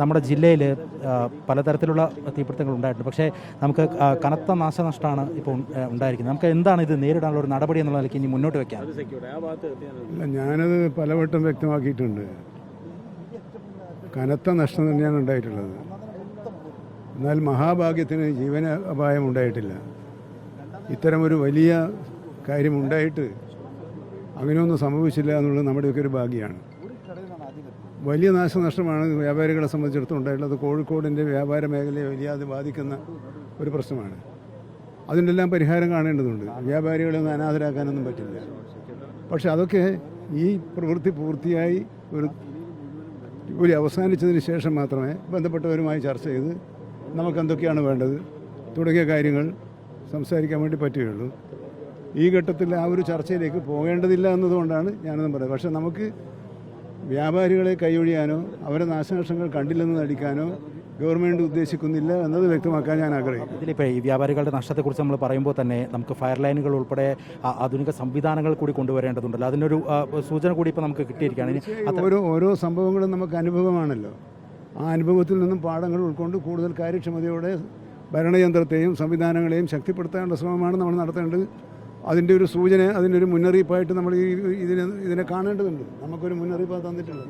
നമ്മുടെ ജില്ലയിൽ പലതരത്തിലുള്ള തീപിടുത്തങ്ങൾ ഉണ്ടായിട്ടുണ്ട്. പക്ഷേ നമുക്ക് കനത്ത നാശനഷ്ടമാണ് ഇപ്പോൾ ഉണ്ടായിരിക്കുന്നത്. നമുക്ക് എന്താണ് ഇത് നേരിടാനുള്ള ഒരു നടപടി എന്നുള്ള നിലയ്ക്ക് ഇനി മുന്നോട്ട് വെക്കാം അല്ല ഞാനത് പലവട്ടം വ്യക്തമാക്കിയിട്ടുണ്ട്. കനത്ത നഷ്ടം തന്നെയാണ് ഉണ്ടായിട്ടുള്ളത്. എന്നാൽ മഹാഭാഗ്യത്തിന് ജീവന അപായം ഉണ്ടായിട്ടില്ല. ഇത്തരമൊരു വലിയ കാര്യമുണ്ടായിട്ട് അങ്ങനെയൊന്നും സംഭവിച്ചില്ല എന്നുള്ളത് നമ്മുടെയൊക്കെ ഒരു ഭാഗ്യമാണ്. വലിയ നാശനഷ്ടമാണ് വ്യാപാരികളെ സംബന്ധിച്ചിടത്തോളം ഉണ്ടായിട്ടുള്ളത്. കോഴിക്കോടിന്റെ വ്യാപാര മേഖലയെ വലിയാതെ ബാധിക്കുന്ന ഒരു പ്രശ്നമാണ്. അതിനെല്ലാം പരിഹാരം കാണേണ്ടതുണ്ട്. വ്യാപാരികളെ ഒന്നും അനാഥരാക്കാനൊന്നും പറ്റില്ല. പക്ഷെ അതൊക്കെ ഈ പ്രവൃത്തി പൂർത്തിയായി ഒരു ജോലി അവസാനിച്ചതിന് ശേഷം മാത്രമേ ബന്ധപ്പെട്ടവരുമായി ചർച്ച ചെയ്ത് നമുക്ക് എന്തൊക്കെയാണ് വേണ്ടത് തുടങ്ങിയ കാര്യങ്ങൾ സംസാരിക്കാൻ വേണ്ടി പറ്റുകയുള്ളൂ. ഈ ഘട്ടത്തിൽ ആ ഒരു ചർച്ചയിലേക്ക് പോകേണ്ടതില്ല എന്നതുകൊണ്ടാണ് ഞാനൊന്നും പറയുന്നത്. പക്ഷേ നമുക്ക് വ്യാപാരികളെ കൈയൊഴിയാനോ അവരെ നാശനഷ്ടങ്ങൾ കണ്ടില്ലെന്ന് നടിക്കാനോ ഗവൺമെന്റ് ഉദ്ദേശിക്കുന്നില്ല എന്നത് വ്യക്തമാക്കാൻ ഞാൻ ആഗ്രഹിക്കുന്നു. ഇതിലിപ്പോൾ ഈ വ്യാപാരികളുടെ നഷ്ടത്തെക്കുറിച്ച് നമ്മൾ പറയുമ്പോൾ തന്നെ നമുക്ക് ഫയർ ലൈനുകൾ ഉൾപ്പെടെ ആധുനിക സംവിധാനങ്ങൾ കൂടി കൊണ്ടുവരേണ്ടതുണ്ടല്ലോ. അതിനൊരു സൂചന കൂടി ഇപ്പോൾ നമുക്ക് കിട്ടിയിരിക്കുകയാണ്. ഓരോ ഓരോ സംഭവങ്ങളും നമുക്ക് അനുഭവമാണല്ലോ. ആ അനുഭവത്തിൽ നിന്നും പാഠങ്ങൾ ഉൾക്കൊണ്ട് കൂടുതൽ കാര്യക്ഷമതയോടെ ഭരണയന്ത്രത്തെയും സംവിധാനങ്ങളെയും ശക്തിപ്പെടുത്താനുള്ള ശ്രമമാണ് നമ്മൾ നടത്തേണ്ടത്. അതിന്റെ ഒരു സൂചന അതിന്റെ ഒരു മുന്നറിയിപ്പായിട്ട് നമ്മൾ ഈ ഇതിനെ ഇതിനെ കാണേണ്ടതുണ്ട്. നമുക്കൊരു മുന്നറിയിപ്പ് തന്നിട്ടുണ്ട്.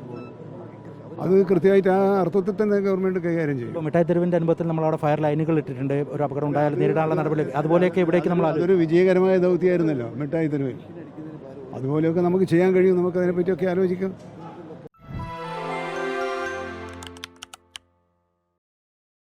അത് കൃത്യമായിട്ട് ആ അർത്ഥത്തിൽ തന്നെ ഗവൺമെന്റ് കൈകാര്യം ചെയ്യും. മിഠായി തെരുവിന്റെ അനുഭവത്തിൽ നമ്മൾ അവിടെ ഫയർ ലൈനുകൾ ഇട്ടിട്ടുണ്ട്. ഒരു അപകടം ഉണ്ടായാൽ നേരിടാനുള്ള നടപടി. അതുപോലെയൊക്കെ ഇവിടേക്ക് നമ്മൾ ഒരു അതൊരു വിജയകരമായ ദൗത്യമായിരുന്നല്ലോ മിഠായി തെരുവിൽ. അതുപോലെയൊക്കെ നമുക്ക് ചെയ്യാൻ കഴിയും. നമുക്ക് അതിനെപ്പറ്റിയൊക്കെ ആലോചിക്കാം.